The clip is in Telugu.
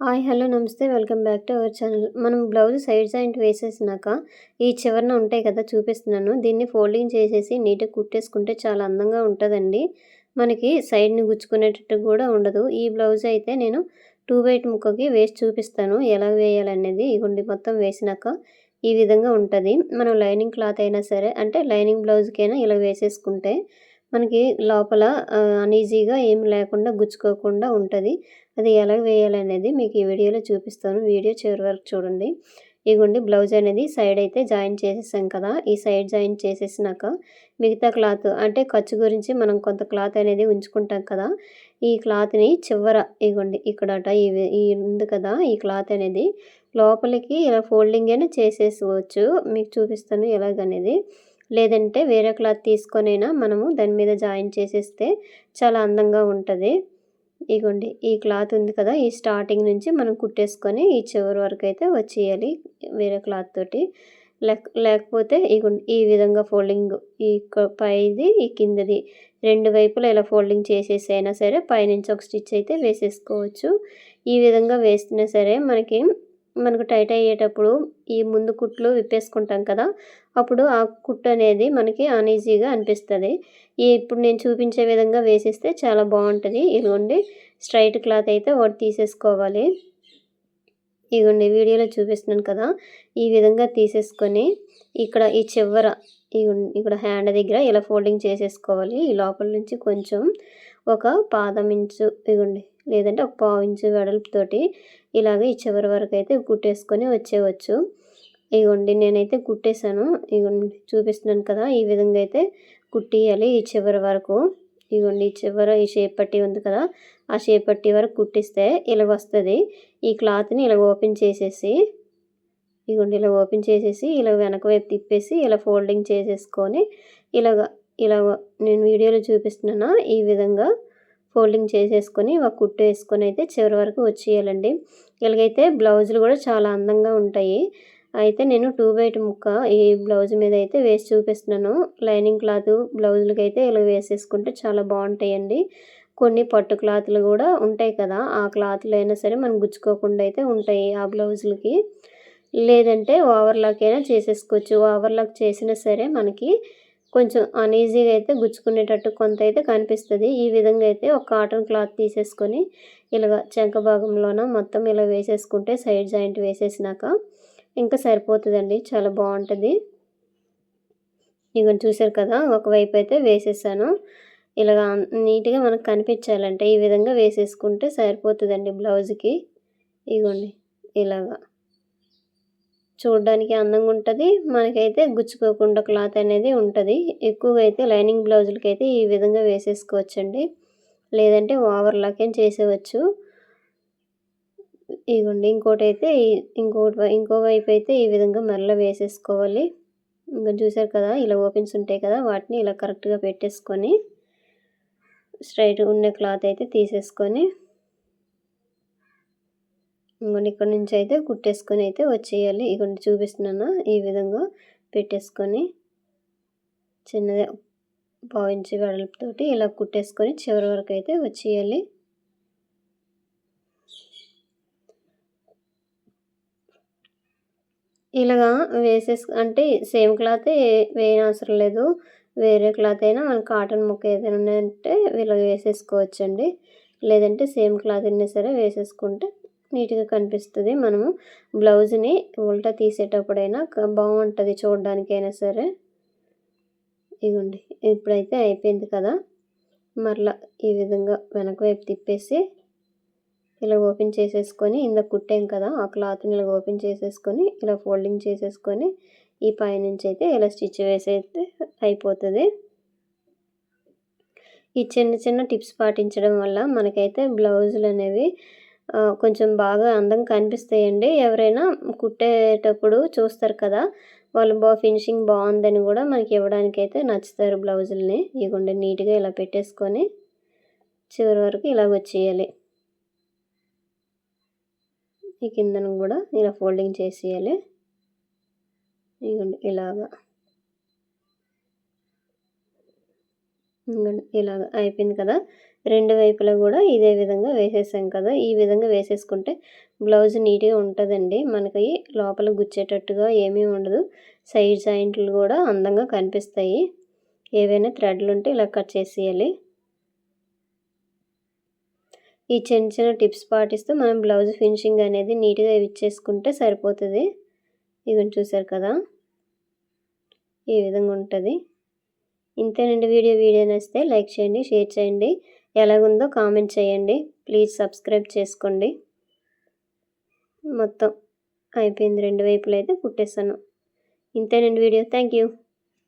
Hi hello namaste. Welcome back to our channel. మనం బ్లౌజ్ సైడ్ జాయింట్ వేసేసినాక ఈ చివరన ఉంటాయి కదా చూపిస్తున్నాను. దీన్ని ఫోల్డింగ్ చేసేసి నీట్గా కుట్టేసుకుంటే చాలా అందంగా ఉంటుందండి. మనకి సైడ్ని గుచ్చుకునేటట్టు కూడా ఉండదు. ఈ బ్లౌజ్ అయితే నేను టూ బైట్ ముక్కకి వేసి చూపిస్తాను. ఎలా వేయాలనేది ఇగుండి మొత్తం వేసినాక ఈ విధంగా ఉంటుంది. మనం లైనింగ్ క్లాత్ అయినా సరే అంటే లైనింగ్ బ్లౌజ్కైనా ఇలా వేసేసుకుంటే మనకి లోపల అనీజీగా ఏమి లేకుండా గుచ్చుకోకుండా ఉంటుంది. అది ఎలా వేయాలనేది మీకు ఈ వీడియోలో చూపిస్తాను. వీడియో చివరి వరకు చూడండి. ఇగోండి బ్లౌజ్ అనేది సైడ్ అయితే జాయిన్ చేసేసాం కదా. ఈ సైడ్ జాయిన్ చేసేసినాక మిగతా క్లాత్ అంటే ఖర్చు గురించి మనం కొంత క్లాత్ అనేది ఉంచుకుంటాం కదా. ఈ క్లాత్ని చివర ఇగోండి ఇక్కడట ఈ ఉంది కదా ఈ క్లాత్ అనేది లోపలికి ఇలా ఫోల్డింగ్ అయినా చేసేసుకోవచ్చు. మీకు చూపిస్తాను ఎలాగనేది. లేదంటే వేరే క్లాత్ తీసుకొనైనా మనము దాని మీద జాయిన్ చేసేస్తే చాలా అందంగా ఉంటుంది. ఇగోండి ఈ క్లాత్ ఉంది కదా ఈ స్టార్టింగ్ నుంచి మనం కుట్టేసుకొని ఈ చివరి వరకు అయితే వచ్చేయాలి వేరే క్లాత్ తోటి. లేక లేకపోతే ఇగోండి ఈ విధంగా ఫోల్డింగ్ ఈ పైది ఈ కిందది రెండు వైపులా ఇలా ఫోల్డింగ్ చేసేసి అయినా సరే పైనుంచి ఒక స్టిచ్ అయితే వేసేసుకోవచ్చు. ఈ విధంగా వేసినా సరే మనకి మనకు టైట్ అయ్యేటప్పుడు ఈ ముందు కుట్లు విప్పేసుకుంటాం కదా అప్పుడు ఆ కుట్టు అనేది మనకి అన్ఈజీగా అనిపిస్తుంది. ఈ ఇప్పుడు నేను చూపించే విధంగా వేసేస్తే చాలా బాగుంటుంది. ఇదిగోండి స్ట్రైట్ క్లాత్ అయితే ఒకటి తీసేసుకోవాలి. ఇదిగోండి వీడియోలో చూపిస్తున్నాను కదా ఈ విధంగా తీసేసుకొని ఇక్కడ ఈ చివర ఇక్కడ హ్యాండ్ దగ్గర ఇలా ఫోల్డింగ్ చేసేసుకోవాలి. ఈ లోపల నుంచి కొంచెం ఒక పాదం ఇంచు ఇగోండి లేదంటే ఒక పావు ఇంచు వెడల్పుతోటి ఇలాగ ఈ చివరి వరకు అయితే కుట్టేసుకొని వచ్చేవచ్చు ఇగోండి నేనైతే కుట్టేశాను. ఇగోండి చూపిస్తున్నాను కదా ఈ విధంగా అయితే కుట్టియాలి ఈ చివరి వరకు. ఇగోండి ఈ చివర ఈ షేప్ పట్టి ఉంది కదా ఆ షేప్ పట్టి వరకు కుట్టిస్తే ఇలా వస్తుంది. ఈ క్లాత్ని ఇలా ఓపెన్ చేసేసి ఇగోండి ఇలా ఓపెన్ చేసేసి ఇలా వెనక వైపు తిప్పేసి ఇలా ఫోల్డింగ్ చేసేసుకొని ఇలాగ ఇలా నేను వీడియోలో చూపిస్తున్నాను ఈ విధంగా ఫోల్డింగ్ చేసేసుకొని ఒక కుట్టు వేసుకొని అయితే చివరి వరకు వచ్చేయాలండి. ఇలాగైతే బ్లౌజులు కూడా చాలా అందంగా ఉంటాయి. అయితే నేను టూ బైట్ ముక్క ఈ బ్లౌజ్ మీద అయితే వేసి చూపిస్తున్నాను. లైనింగ్ క్లాత్ బ్లౌజులకి అయితే ఇలా వేసేసుకుంటే చాలా బాగుంటాయండి. కొన్ని పట్టు క్లాత్లు కూడా ఉంటాయి కదా ఆ క్లాత్లు అయినా సరే మనం గుచ్చుకోకుండా అయితే ఉంటాయి ఆ బ్లౌజులకి. లేదంటే ఓవర్లాక్ అయినా చేసేసుకోవచ్చు. ఓవర్లాక్ చేసినా సరే మనకి కొంచెం అన్ఈజీగా అయితే గుచ్చుకునేటట్టు కొంత అయితే కనిపిస్తుంది. ఈ విధంగా అయితే ఒక కాటన్ క్లాత్ తీసేసుకొని ఇలాగ చెంక భాగంలోన మొత్తం ఇలా వేసేసుకుంటే సైడ్ జాయింట్ వేసేసినాక ఇంకా సరిపోతుందండి. చాలా బాగుంటుంది. ఇక చూసారు కదా ఒకవైపు అయితే వేసేసాను. ఇలాగ నీట్గా మనకు కనిపించాలంటే ఈ విధంగా వేసేసుకుంటే సరిపోతుందండి బ్లౌజ్కి ఇగోండి ఇలాగా. చూడడానికి అందంగా ఉంటుంది. మనకైతే గుచ్చుకోకుండా క్లాత్ అనేది ఉంటుంది. ఎక్కువగా అయితే లైనింగ్ బ్లౌజులకి అయితే ఈ విధంగా వేసేసుకోవచ్చండి. లేదంటే ఓవర్ లాకేం చేసేవచ్చు ఇగోండి ఇంకోటి అయితే ఇంకోటి ఇంకో వైపు అయితే ఈ విధంగా మెల్ల వేసేసుకోవాలి. ఇంకా చూసారు కదా ఇలా ఓపెన్స్ ఉంటాయి కదా వాటిని ఇలా కరెక్ట్గా పెట్టేసుకొని స్ట్రైట్ ఉన్న క్లాత్ అయితే తీసేసుకొని ఇంకొండి ఇక్కడ నుంచి అయితే కుట్టేసుకొని అయితే వచ్చేయాలి. ఇగోండి చూపిస్తున్నాను? ఈ విధంగా పెట్టేసుకొని చిన్నది పావించి వెడల్పుతోటి ఇలా కుట్టేసుకొని చివరి వరకు అయితే వచ్చేయాలి. ఇలాగా వేసేసు అంటే సేమ్ క్లాతే వేయనవసరం లేదు. వేరే క్లాత్ అయినా మన కాటన్ ముక్క ఏదైనా ఉన్నాయంటే ఇలా వేసేసుకోవచ్చండి. లేదంటే సేమ్ క్లాత్ అయినా సరే వేసేసుకుంటే నీట్గా కనిపిస్తుంది. మనము బ్లౌజ్ని ఉల్టా తీసేటప్పుడైనా బాగుంటుంది చూడడానికైనా సరే. ఇదిగోండి ఇప్పుడైతే అయిపోయింది కదా. మరలా ఈ విధంగా వెనక వైపు తిప్పేసి ఇలా ఓపెన్ చేసేసుకొని ఇంత కుట్టాం కదా ఆ క్లాత్ని ఇలా ఓపెన్ చేసేసుకొని ఇలా ఫోల్డింగ్ చేసేసుకొని ఈ పైనుంచి అయితే ఇలా స్టిచ్ వేసైతే అయిపోతుంది. ఈ చిన్న చిన్న టిప్స్ పాటించడం వల్ల మనకైతే బ్లౌజులు అనేవి కొంచెం బాగా అందంగా కనిపిస్తాయండి. ఎవరైనా కుట్టేటప్పుడు చూస్తారు కదా వాళ్ళు బాగా ఫినిషింగ్ బాగుందని కూడా మనకి ఇవ్వడానికి అయితే నచ్చుతారు బ్లౌజుల్ని. ఇవ్వండి నీట్గా ఇలా పెట్టేసుకొని చివరి వరకు ఇలా వచ్చేయాలి. ఈ కిందను కూడా ఇలా ఫోల్డింగ్ చేసేయాలి. ఇవ్వండి ఇలాగా. ఇలాగ అయిపోయింది కదా. రెండు వైపులా కూడా ఇదే విధంగా వేసేసాం కదా. ఈ విధంగా వేసేసుకుంటే బ్లౌజ్ నీట్గా ఉంటుందండి. మనకి లోపల గుచ్చేటట్టుగా ఏమీ ఉండదు. సైడ్ జాయింట్లు కూడా అందంగా కనిపిస్తాయి. ఏవైనా థ్రెడ్లు ఉంటే ఇలా కట్ చేసేయాలి. ఈ చిన్న చిన్న టిప్స్ పాటిస్తూ మనం బ్లౌజ్ ఫినిషింగ్ అనేది నీట్గా ఇచ్చేసుకుంటే సరిపోతుంది. ఇవన్నీ చూసారు కదా. ఈ విధంగా ఉంటుంది. ఇంతేనండి వీడియో వీడియో నచ్చితే లైక్ చేయండి షేర్ చేయండి. ఎలాగుందో కామెంట్ చేయండి. ప్లీజ్ సబ్స్క్రైబ్ చేసుకోండి. మొత్తం అయిపోయింది రెండు వైపులు అయితే కుట్టేస్తాను ఇంతేనండి వీడియో. Thank you.